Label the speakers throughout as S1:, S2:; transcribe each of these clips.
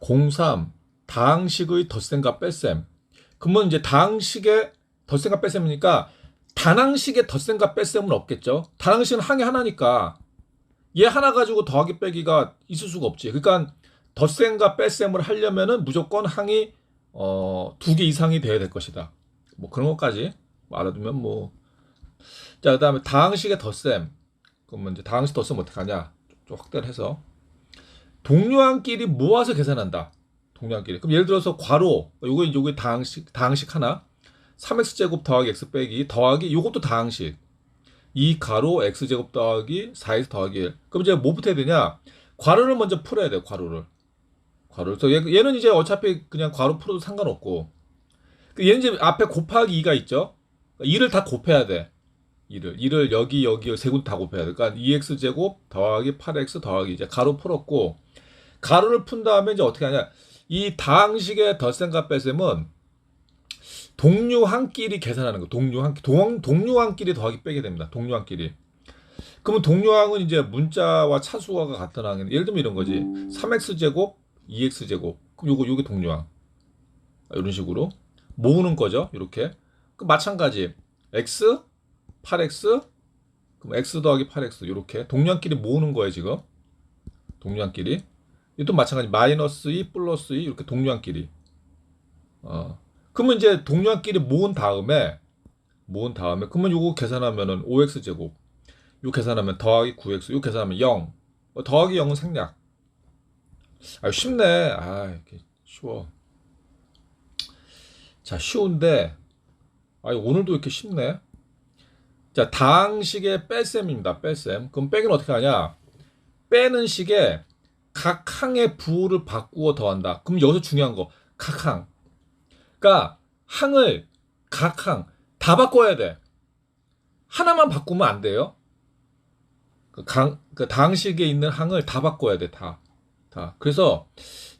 S1: 03 다항식의 덧셈과 뺄셈. 그러면 이제 다항식의 덧셈과 뺄셈이니까 단항식의 덧셈과 뺄셈은 없겠죠. 단항식은 항이 하나니까 얘 하나 가지고 더하기 빼기가 있을 수가 없지. 그러니까 덧셈과 뺄셈을 하려면은 무조건 항이 어, 두 개 이상이 돼야 될 것이다. 뭐 그런 것까지 알아두면 뭐. 자, 그 다음에 다항식의 덧셈. 그러면 이제 다항식 덧셈 어떻게 하냐? 좀 확대를 해서. 동료항끼리 모아서 계산한다. 동료항끼리. 그럼 예를 들어서 괄호. 요거, 요거 다항식, 다항식 하나. 3x제곱 더하기 x 빼기 더하기 요것도 다항식. 2 가로 x제곱 더하기 4x 더하기 1. 그럼 이제 뭐부터 해야 되냐? 괄호를 먼저 풀어야 돼, 괄호를. 괄호를. 그래서 얘- 얘는 이제 어차피 그냥 괄호 풀어도 상관없고. 그 얘는 이제 앞에 곱하기 2가 있죠? 2를 다 곱해야 돼. 2를. 2를 여기, 여기, 세 군데 다 곱해야 돼. 그러니까 2x제곱 더하기 8x 더하기 이제 가로 풀었고, 가로를 푼 다음에 이제 어떻게 하냐? 이 다항식의 덧셈과 뺄셈은 동료항끼리 계산하는 거. 동료항 동 동료항끼리 더하기 빼게 됩니다. 동료항끼리. 그러면 동료항은 이제 문자와 차수화가 같은 항인. 예를 들면 이런 거지. 3x 제곱, 2x 제곱. 그럼 요거 요게 동료항. 이런 식으로 모으는 거죠. 이렇게. 그 마찬가지. x 8x 그럼 x 더하기 8x 이렇게 동료항끼리 모으는 거예요, 지금. 동료항끼리. 이것도 마찬가지. 마이너스 2 플러스 2 이렇게 동료항끼리. 어. 그러면 이제 동료끼리 모은 다음에 모은 다음에 그러면 요거 계산하면은 5x 제곱 요 계산하면 더하기 9x 요 계산하면 0 어, 더하기 0은 생략. 아 쉽네. 아 이렇게 쉬워. 자 쉬운데 아 오늘도 이렇게 쉽네. 자 다항식의 뺄셈입니다. 뺄셈. 그럼 빼기는 어떻게 하냐? 빼는 식에 각 항의 부호를 바꾸어 더한다 그럼 여기서 중요한 거 각 항 그러니까 항을 각 항 다 바꿔야 돼. 하나만 바꾸면 안 돼요. 그, 강, 그 다항식에 있는 항을 다 바꿔야 돼, 다. 다. 그래서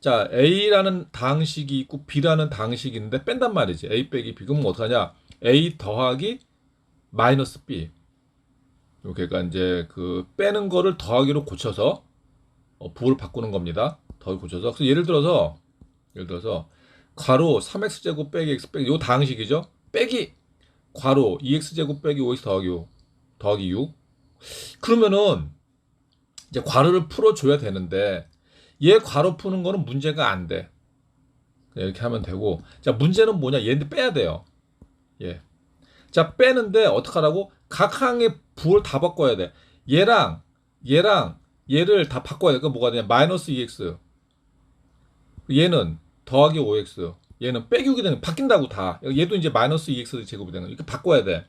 S1: 자, A라는 다항식이 있고 B라는 다항식이 있는데 뺀단 말이지. A 빼기 B. 그럼 어떡하냐? A 더하기 마이너스 B. 이렇게 그러니까 이제 그 빼는 거를 더하기로 고쳐서 어, 부호를 바꾸는 겁니다. 더하기 고쳐서. 그래서 예를 들어서 예를 들어서 괄호 3x제곱 빼기 x 빼기 요 다항식이죠. 빼기 괄호 2x제곱 빼기 5x 더하기 5 더하기 6 그러면은 이제 괄호를 풀어줘야 되는데 얘 괄호 푸는 거는 문제가 안 돼. 그냥 이렇게 하면 되고 자 문제는 뭐냐 얘는 빼야 돼요. 예. 자 빼는데 어떡하라고 각 항의 부호를 다 바꿔야 돼. 얘랑 얘랑 얘를 다 바꿔야 돼. 그 뭐가 되냐? 마이너스 2x 얘는 더하기 5x 얘는 빼기 6이 되는 바뀐다고 다. 얘도 이제 마이너스 2x 제곱이 되는 거 이렇게 바꿔야 돼.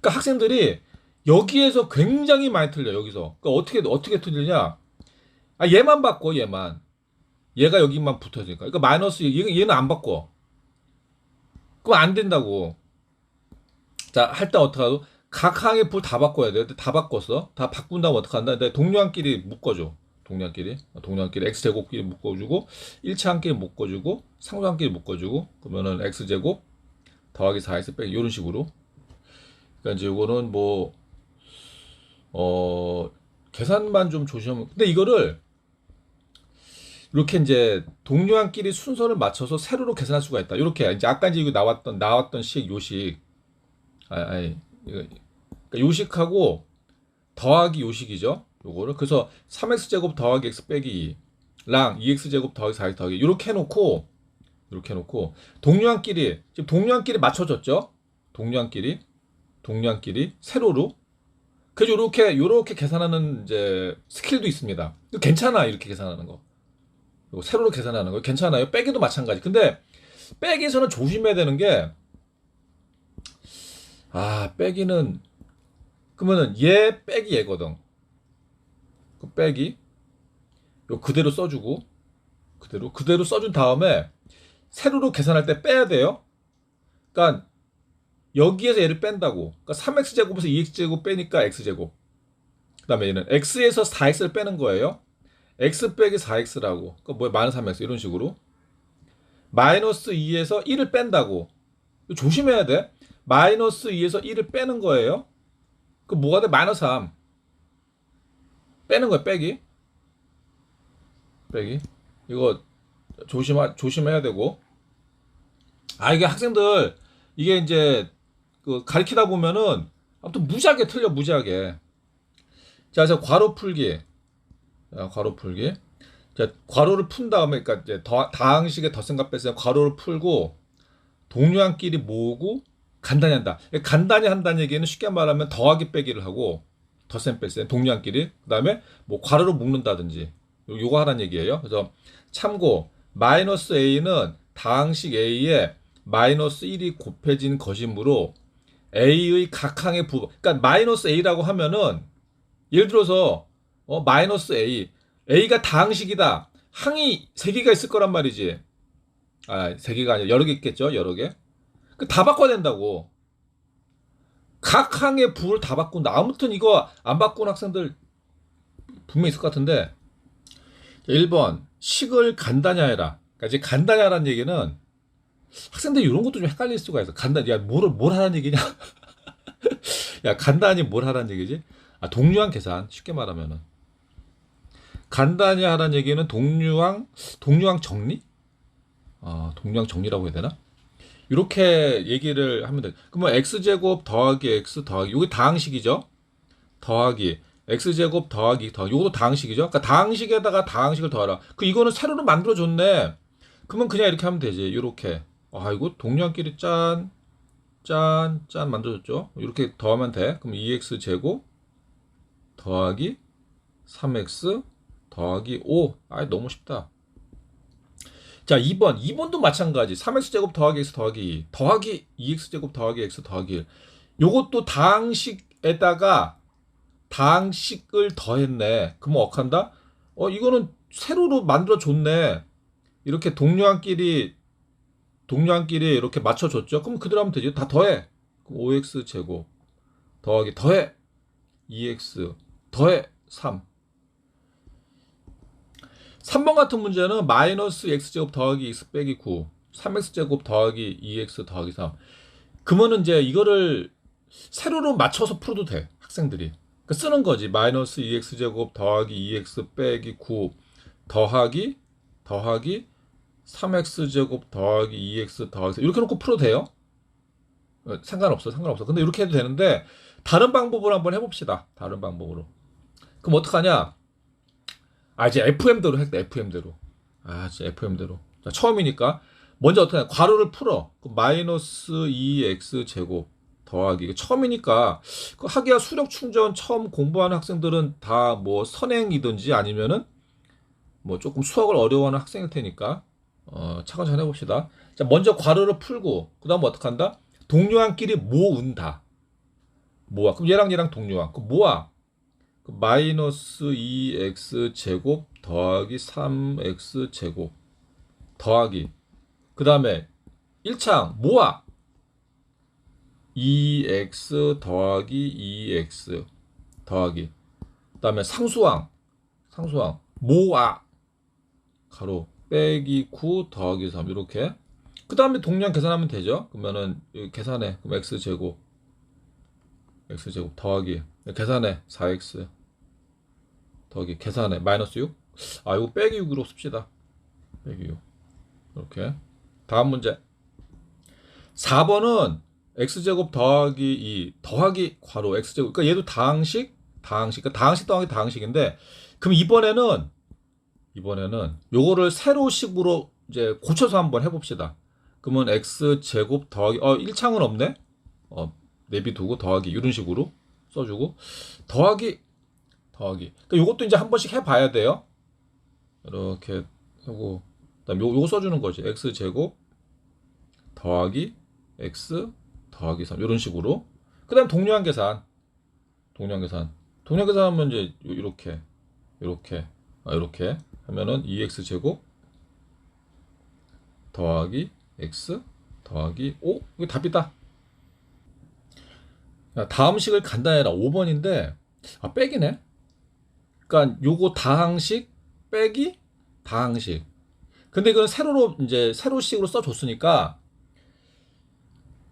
S1: 그러니까 학생들이 여기에서 굉장히 많이 틀려 여기서. 그러니까 어떻게 어떻게 틀리냐? 아 얘만 바꿔 얘만. 얘가 여기만 붙어지니까. 그러니까 마이너스 얘, 얘는 안 바꿔. 그럼 안 된다고. 자 할때 어떻게 하고 각 항의 불 다 바꿔야 돼. 근데 다 바꿨어. 다 바꾼 다음 어떻게 한다? 근데 동료항끼리 묶어줘. 동료항끼리. 동료항끼리 x제곱끼리 묶어주고 1차항끼리 묶어주고 상수항끼리 묶어주고 그러면은 x제곱 더하기 4x 빼기 이런 식으로. 그러니까 이제 이거는 뭐 어, 계산만 좀 조심하면 근데 이거를 이렇게 이제 동료항끼리 순서를 맞춰서 세로로 계산할 수가 있다. 이렇게 이제 아까 이제 이거 나왔던 나왔던 식 요식 아, 아니 이거 요식하고 더하기 요식이죠. 요거를 그래서 3x 제곱 더하기 x 빼기 2랑 2x 제곱 더하기 4x 더하기 이렇게 해놓고 이렇게 해놓고 동료항끼리 지금 동료항끼리 맞춰졌죠. 동료항끼리 동료항끼리 세로로 그래서 요렇게 요렇게 계산하는 이제 스킬도 있습니다. 괜찮아 이렇게 계산하는 거. 세로로 계산하는 거 괜찮아요. 빼기도 마찬가지. 근데 빼기에서는 조심해야 되는 게 아, 빼기는 그러면은 얘 빼기 얘거든. 그 빼기 요 그대로 써주고 그대로 그대로 써준 다음에 세로로 계산할 때 빼야 돼요. 그러니까 여기에서 얘를 뺀다고. 그러니까 3x 제곱에서 2x 제곱 빼니까 x 제곱. 그다음에 얘는 x에서 4x를 빼는 거예요. x 빼기 4x라고. 그러니까 뭐야 마이너스 3x 이런 식으로. 마이너스 2에서 1을 뺀다고. 조심해야 돼. 마이너스 2에서 1을 빼는 거예요. 그 뭐가 돼? 마이너스 3. 빼는 거야, 빼기. 빼기. 이거 조심하 조심해야 되고 아 이게 학생들 이게 이제 그 가르치다 보면은 아무튼 무지하게 틀려 무지하게 자 그래서 괄호 풀기 자, 괄호 풀기 자 괄호를 푼 다음에 그러니까 이제 더, 다항식의 덧셈과 뺄셈 괄호를 풀고 동료한끼리 모으고 간단히 한다. 간단히 한다는 얘기는 쉽게 말하면 더하기 빼기를 하고 덧셈 뺄셈 동료한끼리. 그다음에 뭐 괄호로 묶는다든지 요- 요거 하라는 얘기예요. 그래서 참고 마이너스 a는 다항식 a에 마이너스 1이 곱해진 것이므로 a의 각항의 부 그러니까 마이너스 a라고 하면은 예를 들어서 어 마이너스 a a가 다항식이다. 항이 세 개가 있을 거란 말이지. 아 세 개가 아니라 여러 개 있겠죠 여러 개그 다 바꿔야 된다고 각 항의 부를 다 바꾼다 아무튼 이거 안 바꾼 학생들 분명히 있을 것 같은데 1번 식을 간단히 해라 그러니까 이제 간단히 하라는 얘기는 학생들 이런 것도 좀 헷갈릴 수가 있어. 간단히 야뭘 뭘 하라는 얘기냐? 야 간단히 뭘 하라는 얘기지? 아 동류항 계산 쉽게 말하면은 간단히 하라는 얘기는 동류항 동류항 정리? 아 동류항 정리라고 해야 되나? 이렇게 얘기를 하면 돼. 그러면 x 제곱 더하기 x 더하기 이게 다항식이죠? 더하기 x 제곱 더하기 더하기 이것도 다항식이죠? 그러니까 다항식에다가 다항식을 더하라. 그 이거는 세로로 만들어 줬네. 그러면 그냥 이렇게 하면 되지. 이렇게. 아, 이거 동료한끼리 짠, 짠, 짠 만들어줬죠? 이렇게 더하면 돼. 그럼 2x 제곱 더하기 3x 더하기 5. 아, 너무 쉽다. 자, 2번. 2번도 마찬가지. 3x 제곱 더하기 x 더하기 2. 더하기 2x 제곱 더하기 x 더하기 1. 요것도 다항식에다가 다항식을 더했네. 그러면 어한다? 어, 이거는 세로로 만들어 줬네. 이렇게 동료한끼리 동료한끼리 이렇게 맞춰 줬죠. 그럼 그대로 하면 되지. 다 더해. 그럼 5x 제곱 더하기 더해 2x 더해 3. 3번 같은 문제는 마이너스 x 제곱 더하기 x 빼기 9 3x 제곱 더하기 2x 더하기 3 그러면은 이제 이거를 세로로 맞춰서 풀어도 돼 학생들이. 그 쓰는 거지. 마이너스 2x 제곱 더하기 2x 빼기 9 더하기 더하기 3x 제곱 더하기 2x 더하기 4 이렇게 놓고 풀어도 돼요? 어, 상관없어 상관없어. 근데 이렇게 해도 되는데 다른 방법으로 한번 해봅시다. 다른 방법으로. 그럼 어떡하냐 아 이제 FM대로 했다 FM대로 아 진짜 FM대로 자 처음이니까 먼저 어떻게 하냐 괄호를 풀어 그 마이너스 2x 제곱 더하기 처음이니까 그 하기야 수력 충전 처음 공부하는 학생들은 다 뭐 선행이든지 아니면은 뭐 조금 수학을 어려워하는 학생일 테니까 어, 차근차근 해봅시다. 자, 먼저 괄호를 풀고 그다음 어떻게 한다? 동료항끼리 모은다. 모아. 그럼 얘랑 얘랑 동료항. 그 모아. 그 마이너스 2x 제곱 더하기 3x 제곱 더하기. 그 다음에 1창 모아. 2x 더하기 2x 더하기. 그 다음에 상수항 상수항 모아. 가로 빼기 9 더하기 3 이렇게. 그 다음에 동량 계산하면 되죠. 그러면은 계산해. 그럼 x 제곱 x 제곱 더하기. 계산해. 4x 더하기 계산해. 마이너스 6 아 이거 빼기 6으로 씁시다. 빼기 6 이렇게. 다음 문제. 4번은 x제곱 더하기 2 더하기 괄호 x제곱. 그러니까 얘도 다항식? 다항식. 그러니까 다항식 더하기 다항식인데 그럼 이번에는 이번에는 요거를 세로식으로 이제 고쳐서 한번 해 봅시다. 그러면 x 제곱 더하기 어 1창은 없네. 어 내비 두고 더하기 이런 식으로 써 주고 더하기 더하기. 그러니까 요것도 이제 한 번씩 해봐야 돼요. 이렇게 하고 그다음 요 요거 써주는 거지. x 제곱 더하기 x 더하기 3 이런 식으로. 그다음 동료한 계산. 동료한 계산. 동료한 계산하면 이제 요- 이렇게 이렇게 아, 이렇게 하면은 2x 제곱 더하기 x 더하기 5 이게 답이다. 야, 다음 식을 간단히 해라 5번인데 아 빼기네. 그러니까 요거 다항식 빼기 다항식. 근데 이건 세로로 이제 세로식으로 써줬으니까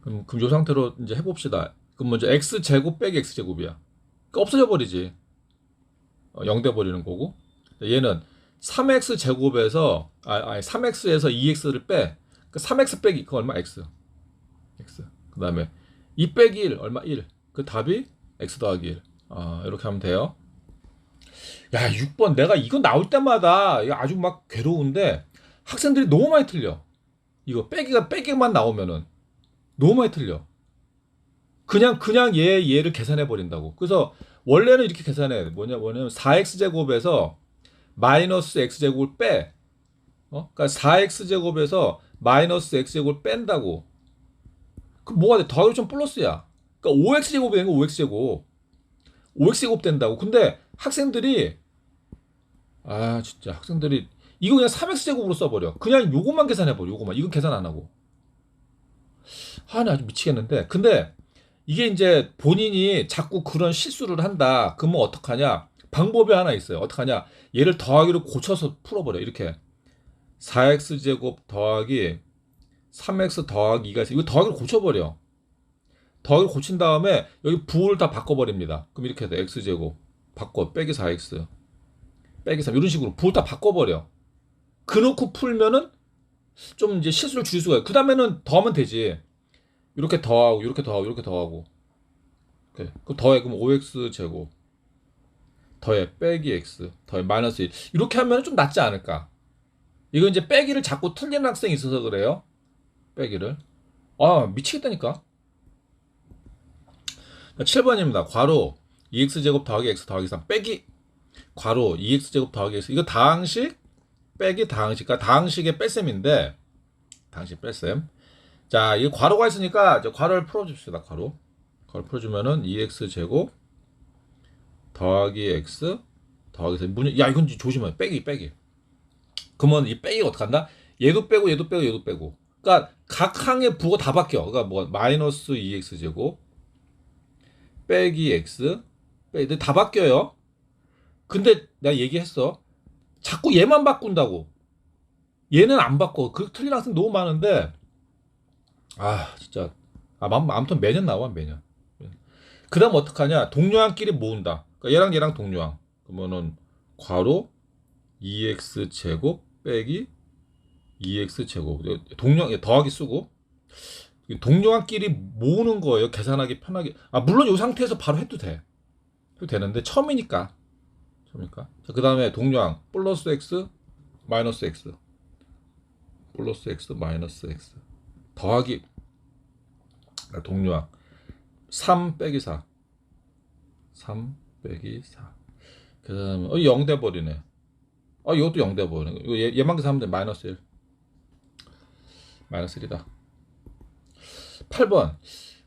S1: 그럼, 그럼 요 상태로 이제 해봅시다. 그럼 먼저 x 제곱 빼기 x 제곱이야. 그러니까 없어져 버리지. 어, 0돼 버리는 거고. 얘는 3x 제곱에서 아, 아니 3x에서 2x를 빼. 그 3x 빼기 그 얼마 x. x. 그다음에 2 빼기 1 얼마 1. 그 답이 x 더하기 1. 아, 이렇게 하면 돼요. 야, 6번 내가 이거 나올 때마다 아주 막 괴로운데 학생들이 너무 많이 틀려. 이거 빼기가 빼기만 나오면은 너무 많이 틀려. 그냥 그냥 얘 얘를 계산해 버린다고. 그래서 원래는 이렇게 계산해. 뭐냐 뭐냐면 4x 제곱에서 마이너스 x 제곱을 빼. 어? 그러니까 4x 제곱에서 마이너스 x 제곱을 뺀다고. 그 뭐가 돼? 더하기 좀 플러스야. 그러니까 5x 제곱이 되는 거 5x 제곱. 5x 제곱 된다고. 근데 학생들이 아 진짜 학생들이 이거 그냥 3x 제곱으로 써버려. 그냥 요것만 계산해버려. 요것만. 이건 계산 안 하고. 아, 나 아주 미치겠는데. 근데 이게 이제 본인이 자꾸 그런 실수를 한다. 그러면 어떡하냐? 방법이 하나 있어요. 어떡하냐? 얘를 더하기로 고쳐서 풀어버려. 이렇게. 4x 제곱 더하기 3x 더하기 2가 있어. 이거 더하기로 고쳐버려. 더하기로 고친 다음에 여기 부호를 다 바꿔버립니다. 그럼 이렇게 돼. x 제곱 바꿔 빼기 4x 빼기 3 이런 식으로 부호 다 바꿔버려. 그놓고 풀면은 좀 이제 실수를 줄일 수가 있고 그 다음에는 더하면 되지. 이렇게 더하고 이렇게 더하고 이렇게 더하고. 오케이. 그 더해. 그럼 5x 제곱. 더해. 빼기 x. 더해. 마이너스 1 이렇게 하면 좀 낫지 않을까? 이거 이제 빼기를 자꾸 틀리는 학생이 있어서 그래요. 빼기를. 아 미치겠다니까. 7번입니다. 괄호. 2x 제곱 더하기 x 더하기 3 빼기 괄호 2x 제곱 더하기 x 이거 다항식 빼기 다항식 그러니까 다항식의 뺄셈인데 다항식 뺄셈 자, 이 괄호가 있으니까 이제 괄호를 풀어줍시다. 괄호. 괄호 풀어주면은 2x 제곱 더하기 x 더하기 3. 문, 야, 이건 조심해. 빼기, 빼기. 그러면 이 빼기가 어떡한다? 얘도 빼고, 얘도 빼고, 얘도 빼고. 그러니까 각 항의 부호가 다 바뀌어. 그러니까 뭐 마이너스 2x 제곱 빼기 x 빼기 다 바뀌어요. 근데 내가 얘기했어. 자꾸 얘만 바꾼다고. 얘는 안 바꿔. 그 틀린 학생 너무 많은데. 아 진짜. 아 맘- 아무튼 매년 나와 매년. 그 다음 어떡하냐? 동료항끼리 모은다. 그러니까 얘랑 얘랑 동료항 그러면은 괄호 2x 제곱 빼기 2x 제곱. 동료항 더하기 쓰고. 동료항끼리 모으는 거예요. 계산하기 편하게. 아 물론 이 상태에서 바로 해도 돼. 해도 되는데 처음이니까 처음이니까. 그 다음에 동료항. 플러스 x 마이너스 x. 플러스 x 마이너스 x. 더하기. 아, 동료항. 3 빼기 4 3 빼기 4 그 다음에 어, 0 돼버리네. 어 이것도 0 돼버리네. 이거 얘, 얘만 계산하면 돼. 마이너스 1 마이너스 1이다. 8번.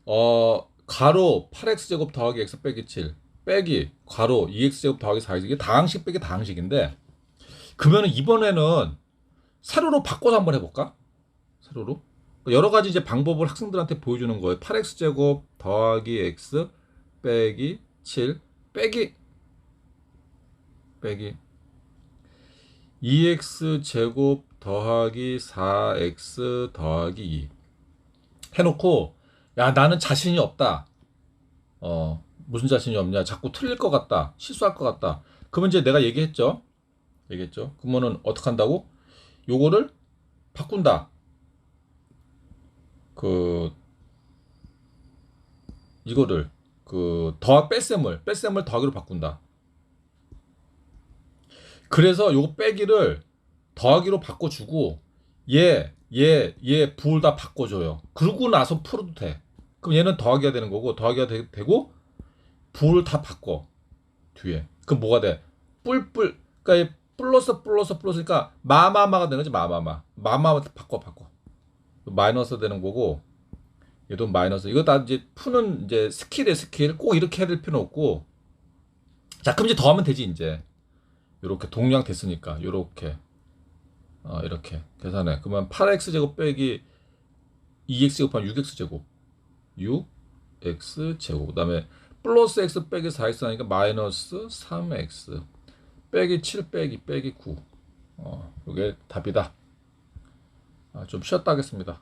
S1: 어 가로 8x 제곱 더하기 x 빼기 7 빼기 가로 2x 제곱 더하기 4x 이게 다항식 빼기 다항식인데 그러면은 이번에는 세로로 바꿔서 한번 해볼까? 세로로 여러 가지 이제 방법을 학생들한테 보여주는 거예요. 8x 제곱 더하기 x 빼기 7 빼기 빼기 2x 제곱 더하기 4x 더하기 2 해놓고 야 나는 자신이 없다. 어 무슨 자신이 없냐? 자꾸 틀릴 것 같다. 실수할 것 같다. 그러면 이제 내가 얘기했죠. 얘기했죠. 그러면은 어떻게 한다고? 요거를 바꾼다. 그 이거를 그 더하 뺄셈을 뺄셈을 더하기로 바꾼다. 그래서 요거 빼기를 더하기로 바꿔주고 얘, 얘, 얘 부을 다 바꿔줘요. 그러고 나서 풀어도 돼. 그럼 얘는 더하기가 되는 거고 더하기가 되, 되고 부를 다 바꿔 뒤에. 그럼 뭐가 돼? 뿔뿔. 그러니까 얘 플러스 플러스 플러스니까 마마마가 되는 거지 마마마. 마마마 바꿔 바꿔. 마이너스 되는 거고 얘도 마이너스 이거 다 이제 푸는 이제 스킬의 스킬 꼭 이렇게 해야 될 필요는 없고 자 그럼 이제 더 하면 되지 이제 요렇게 동량 됐으니까 요렇게 어 이렇게 계산해 그러면 8x 제곱 빼기 2x 제곱하면 6x 제곱 6x 제곱 그 다음에 플러스 x 빼기 4x 하니까 마이너스 3x 빼기 7 빼기 빼기 9 어, 요게 답이다. 아, 좀 쉬었다 하겠습니다.